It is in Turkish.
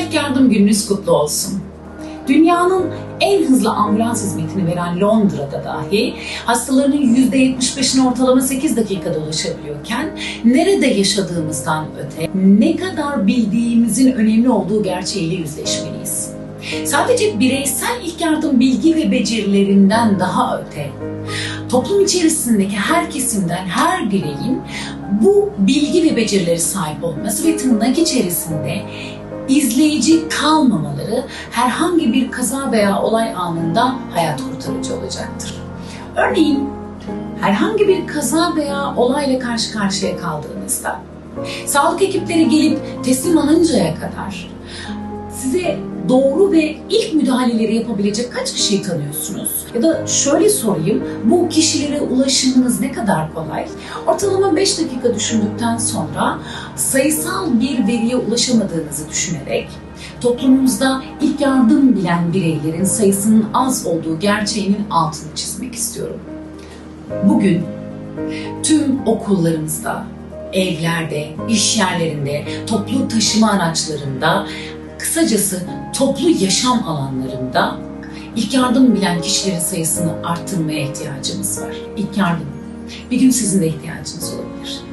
İlk Yardım Gününüz kutlu olsun. Dünyanın en hızlı ambulans hizmetini veren Londra'da dahi hastalarının %75'ine ortalama 8 dakikada ulaşabiliyorken nerede yaşadığımızdan öte ne kadar bildiğimizin önemli olduğu gerçeğiyle yüzleşmeliyiz. Sadece bireysel ilk yardım bilgi ve becerilerinden daha öte toplum içerisindeki her kesimden her bireyin bu bilgi ve becerileri sahip olması ve tırnak içerisinde izleyici kalmamaları herhangi bir kaza veya olay anında hayat kurtarıcı olacaktır. Örneğin herhangi bir kaza veya olayla karşı karşıya kaldığınızda sağlık ekipleri gelip teslim alıncaya kadar size doğru ve ilk müdahaleleri yapabilecek kaç kişiyi tanıyorsunuz? Ya da şöyle sorayım, bu kişilere ulaşımınız ne kadar kolay? Ortalama 5 dakika düşündükten sonra sayısal bir veriye ulaşamadığınızı düşünerek toplumumuzda ilk yardım bilen bireylerin sayısının az olduğu gerçeğinin altını çizmek istiyorum. Bugün tüm okullarımızda, evlerde, iş yerlerinde, toplu taşıma araçlarında, kısacası toplu yaşam alanlarında ilk yardım bilen kişilerin sayısını arttırmaya ihtiyacımız var. İlk yardım. Bir gün sizin de ihtiyacınız olabilir.